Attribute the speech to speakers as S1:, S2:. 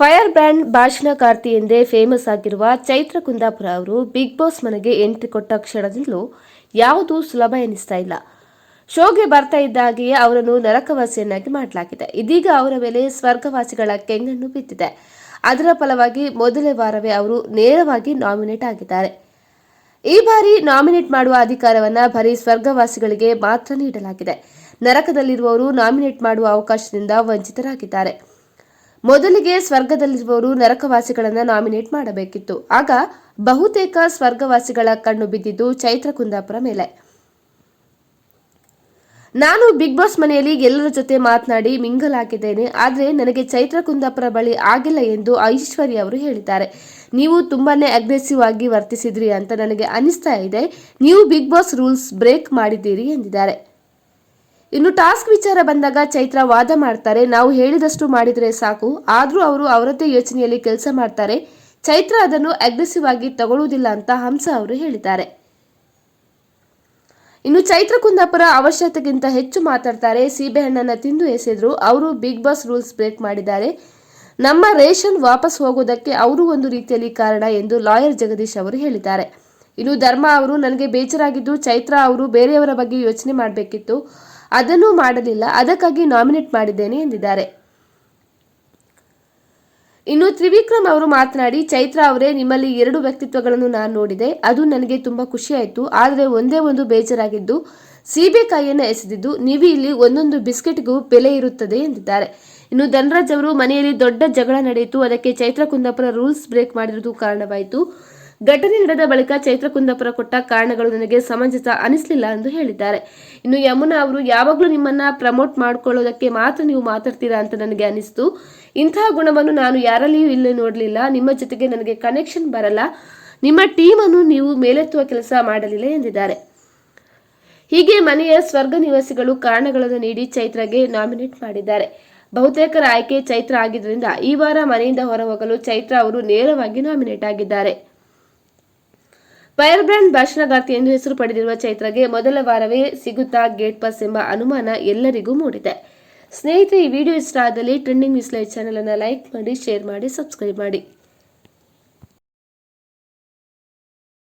S1: Fire brand ಭಾಷಣಕಾರ್ತಿ ಎಂದೇ famous ಆಗಿರುವ ಚೈತ್ರ ಕುಂದಾಪುರ ಅವರು ಬಿಗ್ ಬಾಸ್ ಮನೆಗೆ ಎಂಟ್ರಿ ಕೊಟ್ಟ ಕ್ಷಣದಿಂದಲೂ ಯಾವುದೂ ಸುಲಭ ಎನಿಸ್ತಾ ಇಲ್ಲ. ಶೋಗೆ ಬರ್ತಾ ಇದ್ದಾಗೆಯೇ ಅವರನ್ನು ನರಕವಾಸಿಯನ್ನಾಗಿ ಮಾಡಲಾಗಿದೆ. ಇದೀಗ ಅವರ ಮೇಲೆ ಸ್ವರ್ಗವಾಸಿಗಳ ಕೆಂಗಣ್ಣು ಬಿದ್ದಿದೆ. ಅದರ ಫಲವಾಗಿ ಮೊದಲೇ ವಾರವೇ ಅವರು ನೇರವಾಗಿ ನಾಮಿನೇಟ್ ಆಗಿದ್ದಾರೆ. ಈ ಬಾರಿ ನಾಮಿನೇಟ್ ಮಾಡುವ ಅಧಿಕಾರವನ್ನ ಬರೀ ಸ್ವರ್ಗವಾಸಿಗಳಿಗೆ ಮಾತ್ರ ನೀಡಲಾಗಿದೆ. ನರಕದಲ್ಲಿರುವವರು ನಾಮಿನೇಟ್ ಮಾಡುವ ಅವಕಾಶದಿಂದ ವಂಚಿತರಾಗಿದ್ದಾರೆ. ಮೊದಲಿಗೆ ಸ್ವರ್ಗದಲ್ಲಿರುವವರು ನರಕವಾಸಿಗಳನ್ನು ನಾಮಿನೇಟ್ ಮಾಡಬೇಕಿತ್ತು. ಆಗ ಬಹುತೇಕ ಸ್ವರ್ಗವಾಸಿಗಳ ಕಣ್ಣು ಬಿದ್ದಿದ್ದು ಚೈತ್ರ ಕುಂದಾಪುರ ಮೇಲೆ. ನಾನು ಬಿಗ್ ಬಾಸ್ ಮನೆಯಲ್ಲಿ ಎಲ್ಲರ ಜೊತೆ ಮಾತನಾಡಿ ಮಿಂಗಲ್ ಹಾಕಿದ್ದೇನೆ ಆದರೆ ನನಗೆ ಚೈತ್ರ ಕುಂದಾಪುರ ಬಳಿ ಆಗಿಲ್ಲ ಎಂದು ಐಶ್ವರ್ಯ ಅವರು ಹೇಳಿದ್ದಾರೆ. ನೀವು ತುಂಬಾನೇ ಅಗ್ರೆಸಿವ್ ಆಗಿ ವರ್ತಿಸಿದ್ರಿ ಅಂತ ನನಗೆ ಅನಿಸ್ತಾ ಇದೆ. ನೀವು ಬಿಗ್ ಬಾಸ್ ರೂಲ್ಸ್ ಬ್ರೇಕ್ ಮಾಡಿದ್ದೀರಿ ಎಂದಿದ್ದಾರೆ. ಇನ್ನು ಟಾಸ್ಕ್ ವಿಚಾರ ಬಂದಾಗ ಚೈತ್ರ ವಾದ ಮಾಡ್ತಾರೆ. ನಾವು ಹೇಳಿದಷ್ಟು ಮಾಡಿದರೆ ಸಾಕು. ಆದರೂ ಅವರು ಅವರದ್ದೇ ಯೋಚನೆಯಲ್ಲಿ ಕೆಲಸ ಮಾಡ್ತಾರೆ. ಚೈತ್ರ ಅದನ್ನು ಅಗ್ರೆಸಿವ್ ಆಗಿ ತಗೊಳ್ಳುವುದಿಲ್ಲ ಅಂತ ಹಂಸ ಅವರು ಹೇಳಿದ್ದಾರೆ. ಇನ್ನು ಚೈತ್ರ ಕುಂದಾಪುರ ಅವಶ್ಯಕತೆಗಿಂತ ಹೆಚ್ಚು ಮಾತಾಡ್ತಾರೆ. ಸೀಬೆಹಣ್ಣನ್ನು ತಿಂದು ಎಸೆದ್ರು. ಅವರು ಬಿಗ್ ಬಾಸ್ ರೂಲ್ಸ್ ಬ್ರೇಕ್ ಮಾಡಿದ್ದಾರೆ. ನಮ್ಮ ರೇಷನ್ ವಾಪಸ್ ಹೋಗೋದಕ್ಕೆ ಅವರು ಒಂದು ರೀತಿಯಲ್ಲಿ ಕಾರಣ ಎಂದು ಲಾಯರ್ ಜಗದೀಶ್ ಅವರು ಹೇಳಿದ್ದಾರೆ. ಇನ್ನು ಧರ್ಮ ಅವರು, ನನಗೆ ಬೇಜಾರಾಗಿದ್ದು ಚೈತ್ರ ಅವರು ಬೇರೆಯವರ ಬಗ್ಗೆ ಯೋಚನೆ ಮಾಡಬೇಕಿತ್ತು. ಅದನ್ನೂ ಮಾಡಲಿಲ್ಲ. ಅದಕ್ಕಾಗಿ ನಾಮಿನೇಟ್ ಮಾಡಿದ್ದೇನೆ ಎಂದಿದ್ದಾರೆ. ಇನ್ನು ತ್ರಿವಿಕ್ರಮ್ ಅವರು ಮಾತನಾಡಿ, ಚೈತ್ರ ಅವರೇ ನಿಮ್ಮಲ್ಲಿ ಎರಡು ವ್ಯಕ್ತಿತ್ವಗಳನ್ನು ನಾನು ನೋಡಿದೆ. ಅದು ನನಗೆ ತುಂಬಾ ಖುಷಿಯಾಯಿತು ಆದರೆ ಒಂದೇ ಒಂದು ಬೇಜಾರಾಗಿದ್ದು ಸೀಬೆಕಾಯಿಯನ್ನು ಎಸೆದಿದ್ದು, ನೀವು ಇಲ್ಲಿ ಒಂದೊಂದು ಬಿಸ್ಕೆಟ್ಗೂ ಬೆಲೆ ಇರುತ್ತದೆ ಎಂದಿದ್ದಾರೆ. ಇನ್ನು ಧನರಾಜ್ ಅವರು, ಮನೆಯಲ್ಲಿ ದೊಡ್ಡ ಜಗಳ ನಡೆಯಿತು. ಅದಕ್ಕೆ ಚೈತ್ರ ಕುಂದಾಪುರ ರೂಲ್ಸ್ ಬ್ರೇಕ್ ಮಾಡಿರುವುದು ಕಾರಣವಾಯಿತು. ಘಟನೆ ನಡೆದ ಬಳಿಕ ಚೈತ್ರ ಕುಂದಾಪುರ ಕೊಟ್ಟ ಕಾರಣಗಳು ನನಗೆ ಸಮಂಜಸ ಅನಿಸಲಿಲ್ಲ ಎಂದು ಹೇಳಿದ್ದಾರೆ. ಇನ್ನು ಯಮುನಾ ಅವರು ಯಾವಾಗಲೂ ನಿಮ್ಮನ್ನ ಪ್ರಮೋಟ್ ಮಾಡ್ಕೊಳ್ಳೋದಕ್ಕೆ ಮಾತ್ರ ನೀವು ಮಾತಾಡ್ತೀರಾ ಅಂತ ನನಗೆ ಅನಿಸ್ತು. ಇಂತಹ ಗುಣವನ್ನು ನಾನು ಯಾರಲ್ಲಿಯೂ ಇಲ್ಲೇ ನೋಡಲಿಲ್ಲ. ನಿಮ್ಮ ಜೊತೆಗೆ ನನಗೆ ಕನೆಕ್ಷನ್ ಬರಲ್ಲ. ನಿಮ್ಮ ಟೀಮ್ ಅನ್ನು ನೀವು ಮೇಲೆತ್ತುವ ಕೆಲಸ ಮಾಡಲಿಲ್ಲ ಎಂದಿದ್ದಾರೆ. ಹೀಗೆ ಮನೆಯ ಸ್ವರ್ಗ ನಿವಾಸಿಗಳು ಕಾರಣಗಳನ್ನು ನೀಡಿ ಚೈತ್ರಗೆ ನಾಮಿನೇಟ್ ಮಾಡಿದ್ದಾರೆ. ಬಹುತೇಕರ ಆಯ್ಕೆ ಚೈತ್ರ ಆಗಿದ್ದರಿಂದ ಈ ವಾರ ಮನೆಯಿಂದ ಹೊರಹೋಗಲು ಚೈತ್ರ ಅವರು ನೇರವಾಗಿ ನಾಮಿನೇಟ್ ಆಗಿದ್ದಾರೆ. ಫೈರ್ ಬ್ರ್ಯಾಂಡ್ ಭಾಷಣಗಾರ್ತಿ ಎಂದು ಹೆಸರು ಪಡೆದಿರುವ ಚೈತ್ರಗೆ ಮೊದಲ ವಾರವೇ ಸಿಗುತ್ತಾ ಗೇಟ್ ಪಾಸ್ ಎಂಬ ಅನುಮಾನ ಎಲ್ಲರಿಗೂ ಮೂಡಿದೆ. ಸ್ನೇಹಿತರೆ, ಈ ವಿಡಿಯೋ ಇಷ್ಟ ಆದಲ್ಲಿ ಟ್ರೆಂಡಿಂಗ್ ನ್ಯೂಸ್ ಲೈವ್ ಅನ್ನು ಲೈಕ್ ಮಾಡಿ, ಶೇರ್ ಮಾಡಿ, ಸಬ್ಸ್ಕ್ರೈಬ್ ಮಾಡಿ.